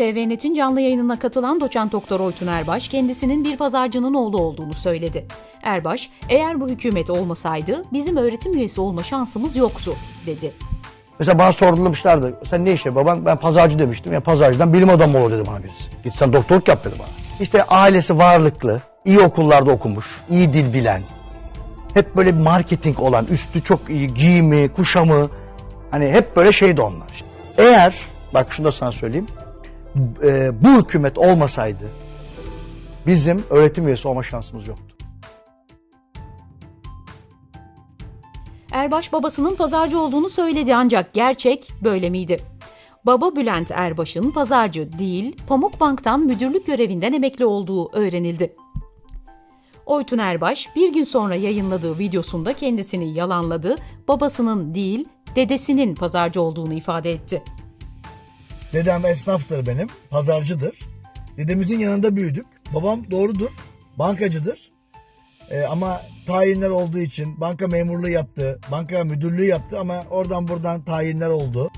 TVNet'in canlı yayınına katılan doçent doktor Oytun Erbaş kendisinin bir pazarcının oğlu olduğunu söyledi. Erbaş, eğer bu hükümet olmasaydı bizim öğretim üyesi olma şansımız yoktu, dedi. Mesela bana sorulamışlardı. Sen ne işe baban? Ben pazarcı demiştim. Ya pazarcıdan bilim adamı olur dedi bana birisi. Git sen doktorluk yap dedi bana. İşte ailesi varlıklı, iyi okullarda okumuş, iyi dil bilen, hep böyle marketing olan, üstü çok iyi, giyimi, kuşamı, hani hep böyle şeydi onlar. Eğer, bak şunu da sana söyleyeyim, e, bu hükümet olmasaydı bizim öğretim üyesi olma şansımız yoktu. Erbaş babasının pazarcı olduğunu söyledi ancak gerçek böyle miydi? Baba Bülent Erbaş'ın pazarcı değil, Pamukbank'tan müdürlük görevinden emekli olduğu öğrenildi. Oytun Erbaş bir gün sonra yayınladığı videosunda kendisini yalanladı, babasının değil, dedesinin pazarcı olduğunu ifade etti. Dedem esnaftır benim, pazarcıdır. Dedemizin yanında büyüdük. Babam doğrudur, bankacıdır. Ee, ama tayinler olduğu için banka memurluğu yaptı, banka müdürlüğü yaptı ama oradan buradan tayinler oldu.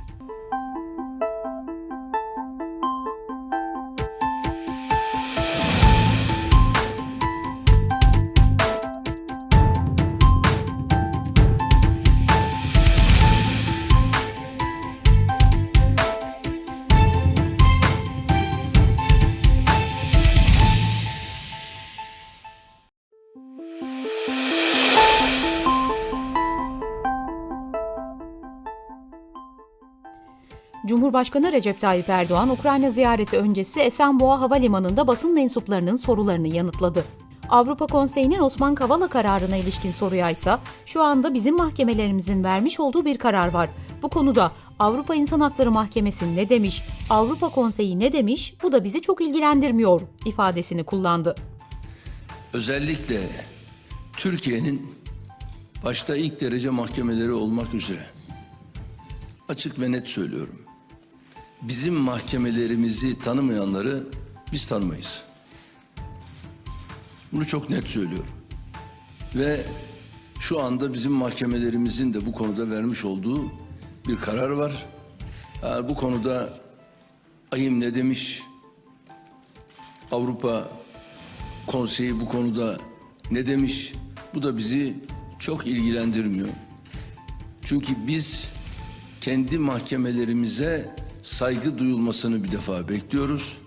Cumhurbaşkanı Recep Tayyip Erdoğan, Ukrayna ziyareti öncesi Esenboğa Havalimanı'nda basın mensuplarının sorularını yanıtladı. Avrupa Konseyi'nin Osman Kavala kararına ilişkin soruya ise şu anda bizim mahkemelerimizin vermiş olduğu bir karar var. Bu konuda Avrupa İnsan Hakları Mahkemesi ne demiş, Avrupa Konseyi ne demiş bu da bizi çok ilgilendirmiyor ifadesini kullandı. özellikle Türkiye'nin başta ilk derece mahkemeleri olmak üzere açık ve net söylüyorum. Bizim mahkemelerimizi tanımayanları biz tanımayız. Bunu çok net söylüyorum. Ve şu anda bizim mahkemelerimizin de bu konuda vermiş olduğu bir karar var. Ha, bu konuda ayım ne demiş? Avrupa konseyi bu konuda ne demiş? Bu da bizi çok ilgilendirmiyor. Çünkü biz kendi mahkemelerimize saygı duyulmasını bir defa bekliyoruz.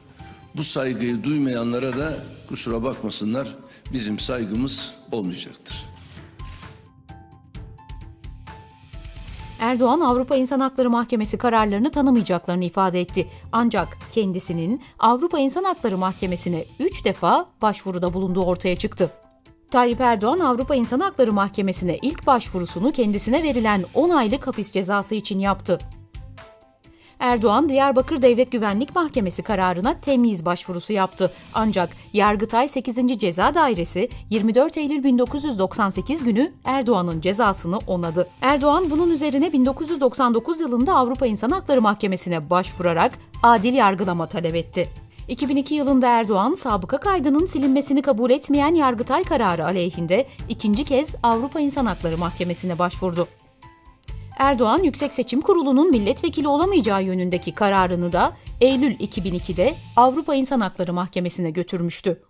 Bu saygıyı duymayanlara da kusura bakmasınlar bizim saygımız olmayacaktır. Erdoğan Avrupa İnsan Hakları Mahkemesi kararlarını tanımayacaklarını ifade etti. Ancak kendisinin Avrupa İnsan Hakları Mahkemesi'ne 3 defa başvuruda bulunduğu ortaya çıktı. Tayyip Erdoğan Avrupa İnsan Hakları Mahkemesi'ne ilk başvurusunu kendisine verilen 10 aylık hapis cezası için yaptı. Erdoğan Diyarbakır Devlet Güvenlik Mahkemesi kararına temyiz başvurusu yaptı. Ancak Yargıtay 8. Ceza Dairesi 24 Eylül 1998 günü Erdoğan'ın cezasını onadı. Erdoğan bunun üzerine 1999 yılında Avrupa İnsan Hakları Mahkemesi'ne başvurarak adil yargılama talep etti. 2002 yılında Erdoğan, sabıka kaydının silinmesini kabul etmeyen Yargıtay kararı aleyhinde ikinci kez Avrupa İnsan Hakları Mahkemesi'ne başvurdu. Erdoğan, Yüksek Seçim Kurulu'nun milletvekili olamayacağı yönündeki kararını da Eylül 2002'de Avrupa İnsan Hakları Mahkemesi'ne götürmüştü.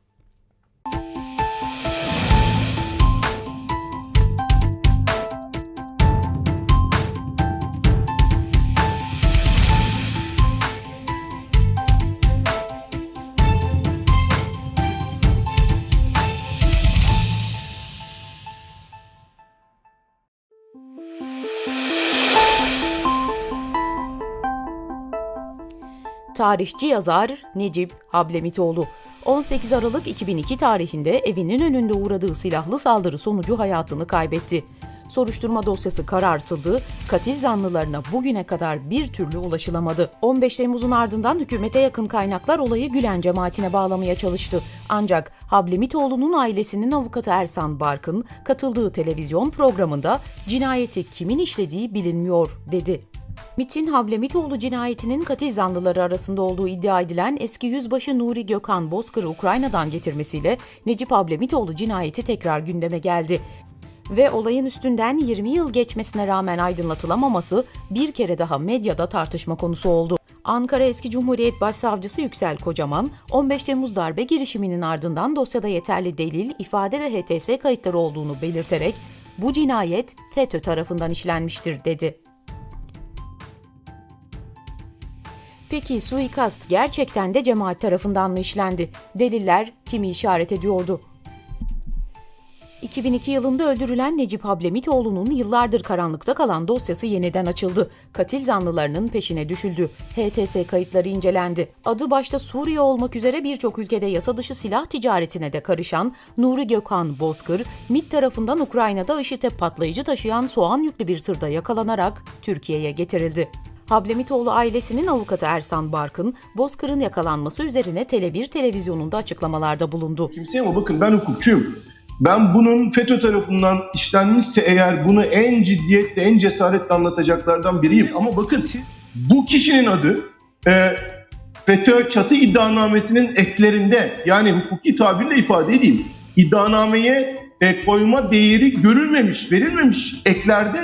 Tarihçi yazar Necip Hablemitoğlu 18 Aralık 2002 tarihinde evinin önünde uğradığı silahlı saldırı sonucu hayatını kaybetti. Soruşturma dosyası karartıldı, katil zanlılarına bugüne kadar bir türlü ulaşılamadı. 15 Temmuz'un ardından hükümete yakın kaynaklar olayı Gülen cemaatine bağlamaya çalıştı. Ancak Hablemitoğlu'nun ailesinin avukatı Ersan Barkın katıldığı televizyon programında cinayeti kimin işlediği bilinmiyor dedi. MIT'in Havlemitoğlu cinayetinin katil zanlıları arasında olduğu iddia edilen eski yüzbaşı Nuri Gökhan Bozkır'ı Ukrayna'dan getirmesiyle Necip Havlemitoğlu cinayeti tekrar gündeme geldi. Ve olayın üstünden 20 yıl geçmesine rağmen aydınlatılamaması bir kere daha medyada tartışma konusu oldu. Ankara Eski Cumhuriyet Başsavcısı Yüksel Kocaman, 15 Temmuz darbe girişiminin ardından dosyada yeterli delil, ifade ve HTS kayıtları olduğunu belirterek bu cinayet FETÖ tarafından işlenmiştir dedi. Peki suikast gerçekten de cemaat tarafından mı işlendi? Deliller kimi işaret ediyordu? 2002 yılında öldürülen Necip Hablemitoğlu'nun yıllardır karanlıkta kalan dosyası yeniden açıldı. Katil zanlılarının peşine düşüldü. HTS kayıtları incelendi. Adı başta Suriye olmak üzere birçok ülkede yasa dışı silah ticaretine de karışan Nuri Gökhan Bozkır, MİT tarafından Ukrayna'da IŞİD'e patlayıcı taşıyan soğan yüklü bir tırda yakalanarak Türkiye'ye getirildi. Hablemitoğlu ailesinin avukatı Ersan Barkın, Bozkır'ın yakalanması üzerine Tele1 televizyonunda açıklamalarda bulundu. kimseye ama bakın ben hukukçuyum. Ben bunun FETÖ tarafından işlenmişse eğer bunu en ciddiyetle, en cesaretle anlatacaklardan biriyim. Ama bakın bu kişinin adı e, FETÖ çatı iddianamesinin eklerinde yani hukuki tabirle ifade edeyim. İddianameye e, koyma değeri görülmemiş, verilmemiş eklerde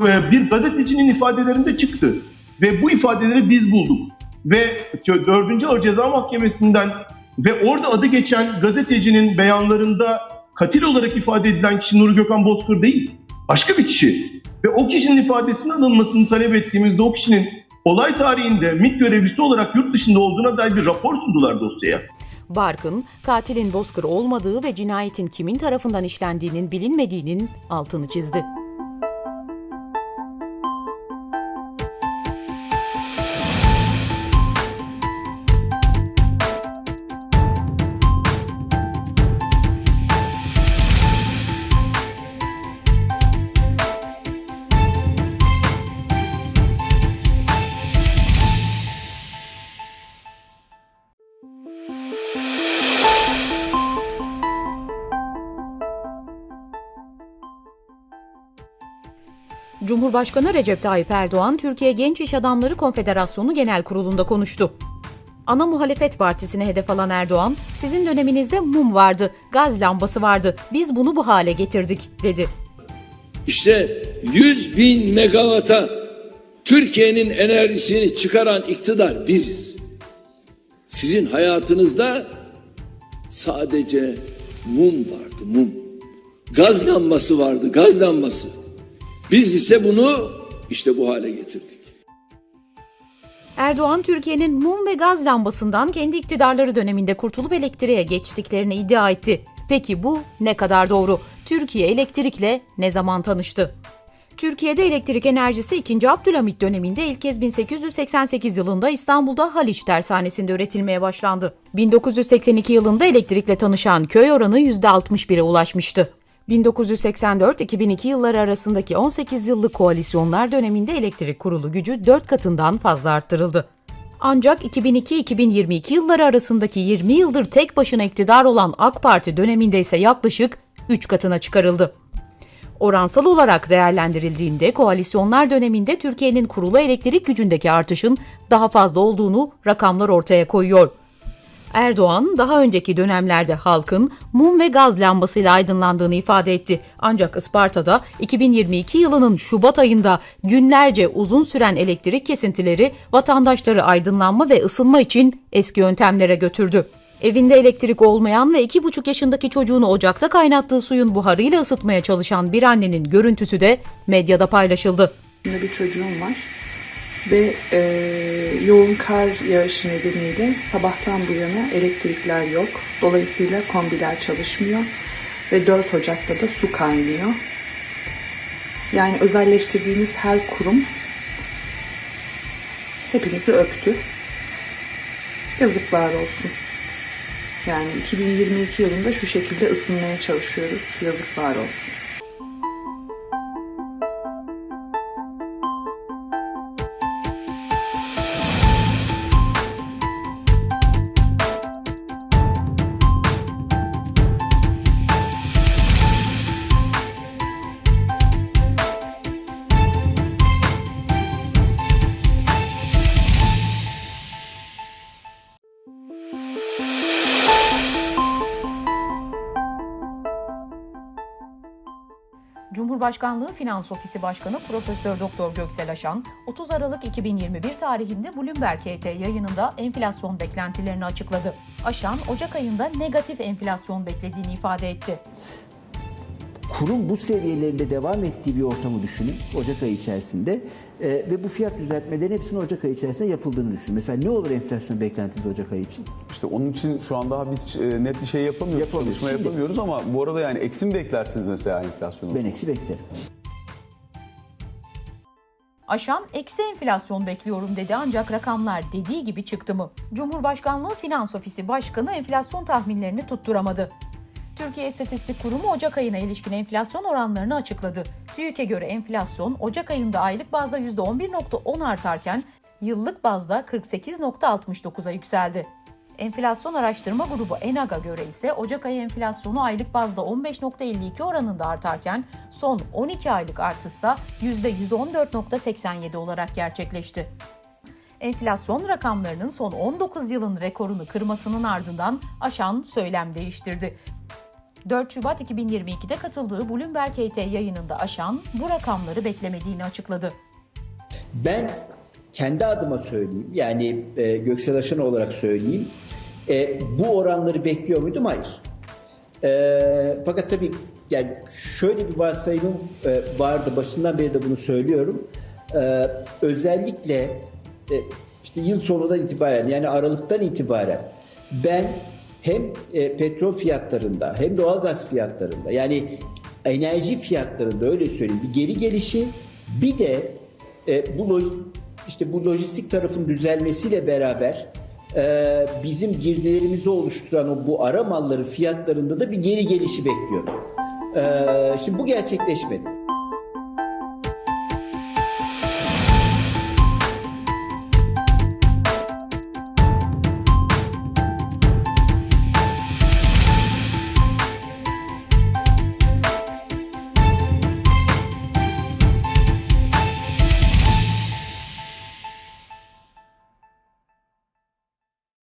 e, bir gazetecinin ifadelerinde çıktı. Ve bu ifadeleri biz bulduk. Ve 4. Ağır Ceza Mahkemesi'nden ve orada adı geçen gazetecinin beyanlarında katil olarak ifade edilen kişi Nuri Gökhan Bozkır değil. Başka bir kişi. Ve o kişinin ifadesinin alınmasını talep ettiğimizde o kişinin olay tarihinde MİT görevlisi olarak yurt dışında olduğuna dair bir rapor sundular dosyaya. Barkın, katilin Bozkır olmadığı ve cinayetin kimin tarafından işlendiğinin bilinmediğinin altını çizdi. Cumhurbaşkanı Recep Tayyip Erdoğan, Türkiye Genç İş Adamları Konfederasyonu Genel Kurulu'nda konuştu. Ana muhalefet partisine hedef alan Erdoğan, sizin döneminizde mum vardı, gaz lambası vardı, biz bunu bu hale getirdik, dedi. İşte 100 bin megawata Türkiye'nin enerjisini çıkaran iktidar biziz. Sizin hayatınızda sadece mum vardı, mum. Gaz lambası vardı, gaz lambası. Biz ise bunu işte bu hale getirdik. Erdoğan, Türkiye'nin mum ve gaz lambasından kendi iktidarları döneminde kurtulup elektriğe geçtiklerini iddia etti. Peki bu ne kadar doğru? Türkiye elektrikle ne zaman tanıştı? Türkiye'de elektrik enerjisi 2. Abdülhamit döneminde ilk kez 1888 yılında İstanbul'da Haliç Tersanesi'nde üretilmeye başlandı. 1982 yılında elektrikle tanışan köy oranı %61'e ulaşmıştı. 1984-2002 yılları arasındaki 18 yıllık koalisyonlar döneminde elektrik kurulu gücü 4 katından fazla arttırıldı. Ancak 2002-2022 yılları arasındaki 20 yıldır tek başına iktidar olan AK Parti döneminde ise yaklaşık 3 katına çıkarıldı. Oransal olarak değerlendirildiğinde koalisyonlar döneminde Türkiye'nin kurulu elektrik gücündeki artışın daha fazla olduğunu rakamlar ortaya koyuyor. Erdoğan daha önceki dönemlerde halkın mum ve gaz lambasıyla aydınlandığını ifade etti. Ancak Isparta'da 2022 yılının Şubat ayında günlerce uzun süren elektrik kesintileri vatandaşları aydınlanma ve ısınma için eski yöntemlere götürdü. Evinde elektrik olmayan ve 2,5 yaşındaki çocuğunu ocakta kaynattığı suyun buharıyla ısıtmaya çalışan bir annenin görüntüsü de medyada paylaşıldı. yaşında bir çocuğum var ve e, yoğun kar yağışı nedeniyle sabahtan bu yana elektrikler yok. Dolayısıyla kombiler çalışmıyor ve 4 Ocak'ta da su kaynıyor. Yani özelleştirdiğimiz her kurum hepimizi öptü. Yazıklar olsun. Yani 2022 yılında şu şekilde ısınmaya çalışıyoruz. Yazıklar olsun. Cumhurbaşkanlığı Finans Ofisi Başkanı Profesör Doktor Göksel Aşan, 30 Aralık 2021 tarihinde Bloomberg HT yayınında enflasyon beklentilerini açıkladı. Aşan, Ocak ayında negatif enflasyon beklediğini ifade etti. kurum bu seviyelerinde devam ettiği bir ortamı düşünün Ocak ayı içerisinde Ee, ve bu fiyat düzeltmelerin hepsinin Ocak ayı içerisinde yapıldığını düşünün. Mesela ne olur enflasyon beklentiniz Ocak ayı için? İşte onun için şu an daha biz e, net bir şey yapamıyoruz, Yapamıyoruz. çalışma Şimdi- yapamıyoruz ama bu arada yani eksi mi beklersiniz mesela enflasyonu? Ben eksi beklerim. Aşan eksi enflasyon bekliyorum dedi ancak rakamlar dediği gibi çıktı mı? Cumhurbaşkanlığı Finans Ofisi Başkanı enflasyon tahminlerini tutturamadı. Türkiye İstatistik Kurumu Ocak ayına ilişkin enflasyon oranlarını açıkladı. TÜİK'e göre enflasyon Ocak ayında aylık bazda %11.10 artarken yıllık bazda 48.69'a yükseldi. Enflasyon Araştırma Grubu ENAG'a göre ise Ocak ayı enflasyonu aylık bazda 15.52 oranında artarken son 12 aylık artışsa %114.87 olarak gerçekleşti. Enflasyon rakamlarının son 19 yılın rekorunu kırmasının ardından aşan söylem değiştirdi. 4 Şubat 2022'de katıldığı Bloomberg HT yayınında aşan bu rakamları beklemediğini açıkladı. Ben kendi adıma söyleyeyim yani e, Göksel Aşan olarak söyleyeyim. E, bu oranları bekliyor muydum? Hayır. E, fakat tabii yani şöyle bir varsayımım e, vardı. Başından beri de bunu söylüyorum. E, özellikle e, işte yıl sonundan itibaren yani Aralık'tan itibaren ben hem e, petrol fiyatlarında hem doğalgaz fiyatlarında yani enerji fiyatlarında öyle söyleyeyim bir geri gelişi bir de e, bu loj- işte bu lojistik tarafın düzelmesiyle beraber e, bizim girdilerimizi oluşturan o bu ara malları fiyatlarında da bir geri gelişi bekliyorum. E, şimdi bu gerçekleşmedi.